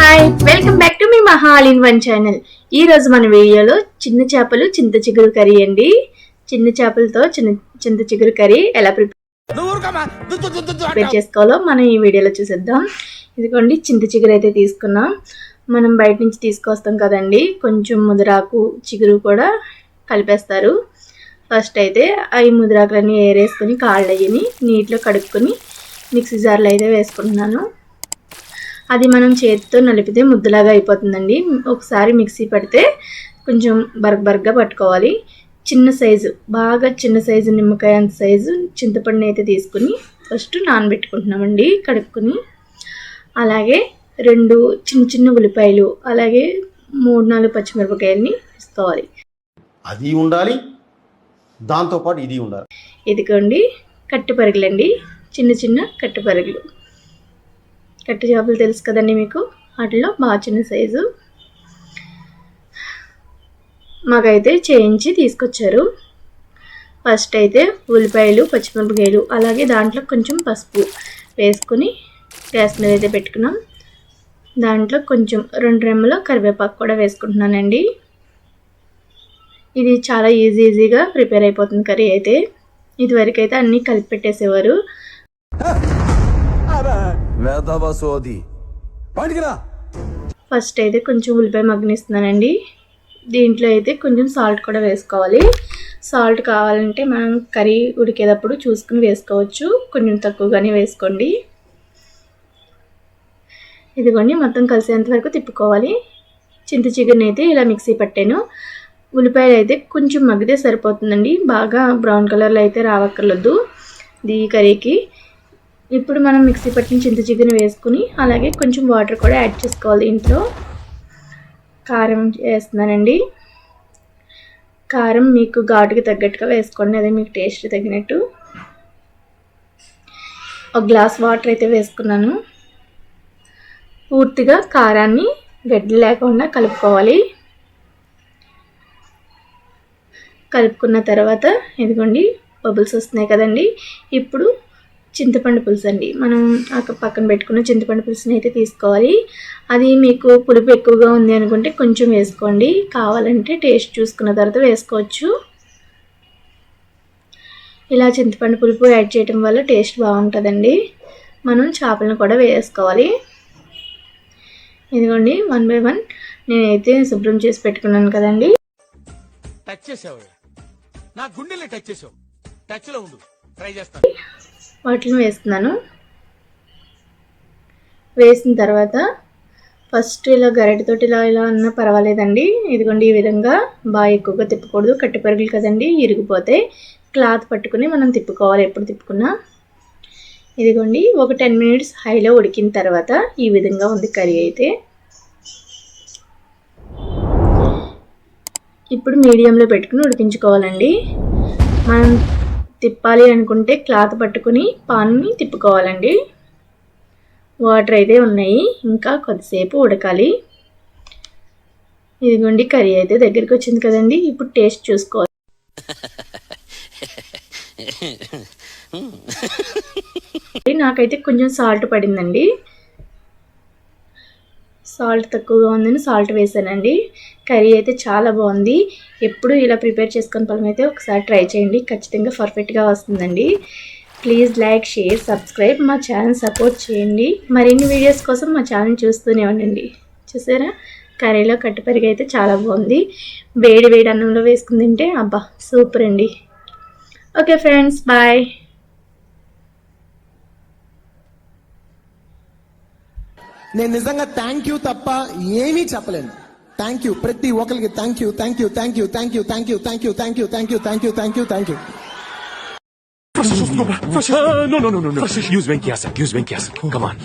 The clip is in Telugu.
హాయ్ వెల్కమ్ బ్యాక్ టు మీ Maha all in one channel. ఈ రోజు మన వీడియోలో చిన్న చేపలు చింత చిగురు కర్రీ అండి. చిన్న చేపలతో చిన్న చింత చిగురు కర్రీ ఎలా ప్రిపేర్ ప్రిపేర్ చేసుకోవాలో మనం ఈ వీడియోలో చూసేద్దాం. ఇదిగోండి చింత చిగురు అయితే తీసుకున్నాం. మనం బయట నుంచి తీసుకొస్తాం కదండి. కొంచెం ముదిరాకు చిగురు కూడా కలిపేస్తారు. ఫస్ట్ అయితే అవి ముదిరాకులన్నీ ఏరేసుకొని కాళ్ళు అయ్యి నీటిలో కడుక్కొని మిక్సీ జార్లో అయితే వేసుకుంటున్నాను. అది మనం చేతితో నలిపితే ముద్దలాగా అయిపోతుందండి. ఒకసారి మిక్సీ పడితే కొంచెం బర్గ్ బర్గ్గా పట్టుకోవాలి. చిన్న సైజు బాగా చిన్న సైజు నిమ్మకాయ అంత సైజు చింతపండు అయితే తీసుకుని ఫస్ట్ నానబెట్టుకుంటున్నామండి కడుక్కుని. అలాగే రెండు చిన్న చిన్న ఉల్లిపాయలు అలాగే మూడు నాలుగు పచ్చిమిరపకాయలని తీసుకోవాలి అది ఉండాలి దాంతోపాటు ఇది ఉండాలి. ఇదిగోండి కట్టు పరుగులండి. చిన్న చిన్న కట్టు పరుగులు. కట్టు చేపలు తెలుసు కదండి మీకు? వాటిలో బాగా చిన్న సైజు. మాకైతే చేయించి తీసుకొచ్చారు. ఫస్ట్ అయితే ఉల్లిపాయలు పచ్చిమిరపకాయలు అలాగే దాంట్లో కొంచెం పసుపు వేసుకొని గ్యాస్ మీద అయితే పెట్టుకున్నాం. దాంట్లో కొంచెం రెండు రెమ్మల కరివేపాకు కూడా వేసుకుంటున్నానండి. ఇది చాలా ఈజీ ఈజీగా ప్రిపేర్ అయిపోతుంది కర్రీ అయితే. ఇదివరకైతే అన్నీ కలిపి పెట్టేసేవారు. సోది పండుగరా ఫస్ట్ అయితే కొంచెం ఉల్లిపాయ మగ్గనిస్తున్నానండి. దీంట్లో అయితే కొంచెం సాల్ట్ కూడా వేసుకోవాలి. సాల్ట్ కావాలంటే మనం కర్రీ ఉడికేటప్పుడు చూసుకుని వేసుకోవచ్చు. కొంచెం తక్కువగానే వేసుకోండి. ఇదిగోండి మొత్తం కలిసేంత వరకు తిప్పుకోవాలి. చింత చికెన్ అయితే ఇలా మిక్సీ పట్టాను. ఉల్లిపాయలు అయితే కొంచెం మగ్గితే సరిపోతుందండి. బాగా బ్రౌన్ కలర్లో అయితే రావక్కర్లేదు. ఇది కర్రీకి. ఇప్పుడు మనం మిక్సీ పట్టిన చింత చికెన్ వేసుకుని అలాగే కొంచెం వాటర్ కూడా యాడ్ చేసుకోవాలి ఇంట్లో. కారం వేస్తున్నానండి. కారం మీకు ఘాటుకి తగ్గట్టుగా వేసుకోండి అదే మీకు టేస్ట్ తగినట్టు. ఒక గ్లాస్ వాటర్ అయితే వేసుకున్నాను. పూర్తిగా కారాన్ని గడ్డి లేకుండా కలుపుకోవాలి. కలుపుకున్న తర్వాత ఇదిగోండి బబుల్స్ వస్తున్నాయి కదండి. ఇప్పుడు చింతపండు పులుసు అండి. మనం అక్కడ పక్కన పెట్టుకున్న చింతపండు పులుసుని అయితే తీసుకోవాలి. అది మీకు పులుపు ఎక్కువగా ఉంది అనుకుంటే కొంచెం వేసుకోండి. కావాలంటే టేస్ట్ చూసుకున్న తర్వాత వేసుకోవచ్చు. ఇలా చింతపండు పులుపు యాడ్ చేయడం వల్ల టేస్ట్ బాగుంటుందండి. మనం చేపలను కూడా వేసుకోవాలి. ఇదిగోండి వన్ బై వన్ నేనైతే శుభ్రం చేసి పెట్టుకున్నాను కదండి. టచ్ చేసావు నా గుండెలే టచ్ చేసావు. టచ్లో ఉండు. ట్రై చేస్తాను. వాటిని వేస్తున్నాను. వేసిన తర్వాత ఫస్ట్ ఇలా గరిటతోటి ఇలా ఇలా అన్నా పర్వాలేదండి. ఇదిగోండి ఈ విధంగా బాగా ఎక్కువగా తిప్పకూడదు. కట్టిపరుగులు కదండి ఇరిగిపోతే క్లాత్ పట్టుకుని మనం తిప్పుకోవాలి ఎప్పుడు తిప్పుకున్నా. ఇదిగోండి ఒక టెన్ మినిట్స్ హైలో ఉడికిన తర్వాత ఈ విధంగా ఉంది కర్రీ అయితే. ఇప్పుడు మీడియంలో పెట్టుకుని ఉడికించుకోవాలండి. మనం తిప్పాలి అనుకుంటే క్లాత్ పట్టుకుని పాన్ని తిప్పుకోవాలండి. వాటర్ అయితే ఉన్నాయి ఇంకా కొద్దిసేపు ఉడకాలి. ఇదిగోండి కర్రీ అయితే దగ్గరికి వచ్చింది కదండి ఇప్పుడు టేస్ట్ చూసుకోవాలి. నాకైతే కొంచెం సాల్ట్ పడిందండి. సాల్ట్ తక్కువగా ఉందని సాల్ట్ వేసానండి. కర్రీ అయితే చాలా బాగుంది. ఎప్పుడు ఇలా ప్రిపేర్ చేసుకుని పొలం అయితే ఒకసారి ట్రై చేయండి. ఖచ్చితంగా పర్ఫెక్ట్గా వస్తుందండి. ప్లీజ్ లైక్ షేర్ సబ్స్క్రైబ్ మా ఛానల్ సపోర్ట్ చేయండి. మరిన్ని వీడియోస్ కోసం మా ఛానల్ చూస్తూనే ఉండండి. చూసారా? కర్రీలో కట్టుపరిగా అయితే చాలా బాగుంది. వేడి వేడి అన్నంలో వేసుకుని తింటే అబ్బా సూపర్ అండి. ఓకే ఫ్రెండ్స్ బాయ్ నేను నిజంగా థ్యాంక్ యూ తప్ప ఏమీ చెప్పలేను థ్యాంక్ యూ ప్రతి ఒక్కరికి thank you thank you thank you thank you thank you thank you thank you thank you thank you thank you thank you No, no, no, no, no. Use Venkyasa. Use Venkyasa. Come on.